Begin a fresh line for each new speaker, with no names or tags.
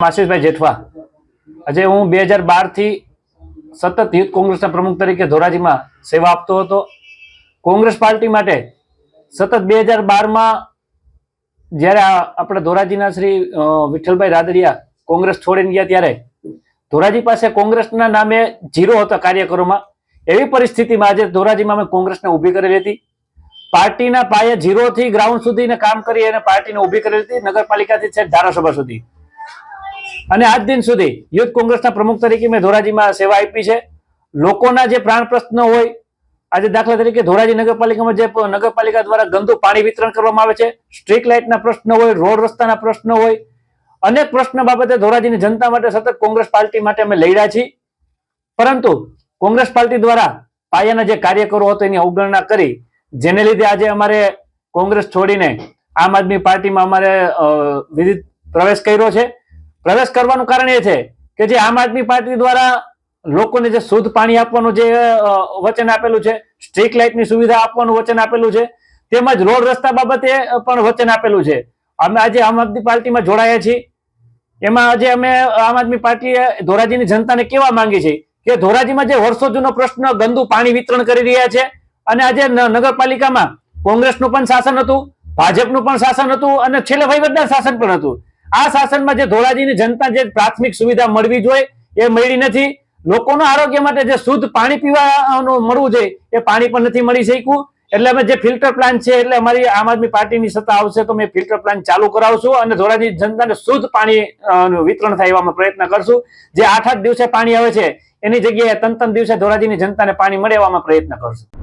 આશીષભાઈ જેઠવા. આજે હું બે હજાર બારથી સતત યુથ કોંગ્રેસના પ્રમુખ તરીકે ધોરાજીમાં સેવા આપતો હતો. કોંગ્રેસ પાર્ટી માટે સતત બે હજાર બારમાં જ્યારે આપણે ધોરાજીના શ્રી વિઠ્ઠલભાઈ રાદડિયા કોંગ્રેસ છોડીને ગયા ત્યારે ધોરાજી પાસે કોંગ્રેસના નામે જીરો હતા કાર્યકરોમાં. એવી પરિસ્થિતિમાં આજે ધોરાજીમાં અમે કોંગ્રેસને ઊભી કરેલી હતી. પાર્ટીના પાયે જીરોથી ગ્રાઉન્ડ સુધીને કામ કરી અને પાર્ટીને ઊભી કરેલી હતી નગરપાલિકાથી છે ધારાસભા સુધી. અને આજ દિન સુધી યુથ કોંગ્રેસના પ્રમુખ તરીકે મેં ધોરાજીમાં સેવા આપી છે. લોકોના જે પ્રાણ પ્રશ્નો હોય, આજે દાખલા તરીકે ધોરાજી નગરપાલિકામાં જે નગરપાલિકા દ્વારા ગંદુ પાણી વિતરણ કરવામાં આવે છે, સ્ટ્રીટ લાઇટના પ્રશ્નો હોય, રોડ રસ્તાના પ્રશ્નો હોય, અનેક પ્રશ્ન બાબતે ધોરાજીની જનતા માટે સતત કોંગ્રેસ પાર્ટી માટે અમે લડ્યા છીએ. પરંતુ કોંગ્રેસ પાર્ટી દ્વારા પાયાના જે કાર્યકરો હતો એની અવગણના કરી, જેને લીધે આજે અમારે કોંગ્રેસ છોડીને આમ આદમી પાર્ટીમાં અમારે વિધિ પ્રવેશ કર્યો છે. પ્રવેશ કરવાનું કારણ એ છે કે જે આમ આદમી પાર્ટી દ્વારા લોકોને જે શુદ્ધ પાણી આપવાનું જે વચન આપેલું છે સ્ટ્રીટ લાઇટની સુવિધા આપવાનું વચન આપેલું છે, તેમજ રોડ રસ્તા બાબતે પણ વચન આપેલું છે. અમે આજે આમ આદમી પાર્ટીમાં જોડાયા છીએ. એમાં આજે અમે આમ આદમી પાર્ટીએ ધોરાજીની જનતાને કેવા માંગી છે કે ધોરાજીમાં જે વર્ષો જૂનો પ્રશ્ન ગંદુ પાણી વિતરણ કરી રહ્યા છે અને આજે નગરપાલિકામાં કોંગ્રેસનું પણ શાસન હતું, ભાજપનું પણ શાસન હતું અને છેલ્લે વહીવટદાર શાસન પણ હતું. આ શાસનમાં જે ધોરાજીની જનતા જે પ્રાથમિક સુવિધા મળવી જોઈએ, એ મળી નથી. લોકોના આરોગ્ય માટે જે શુદ્ધ પાણી પીવાનું મળવું જોઈએ, એ પાણી પણ નથી મળી શક્યું. એટલે અમે જે ફિલ્ટર પ્લાન્ટ છે, એટલે અમારી આમ આદમી પાર્ટીની સત્તા આવશે તો અમે ફિલ્ટર પ્લાન્ટ ચાલુ કરાવશું અને ધોરાજી જનતાને શુદ્ધ પાણી વિતરણ થાય એવા પ્રયત્ન કરશું. જે આઠ આઠ દિવસે પાણી આવે છે, એની જગ્યાએ ત્રણ ત્રણ દિવસે ધોરાજીની જનતાને પાણી મળે એવા પ્રયત્ન કરશું.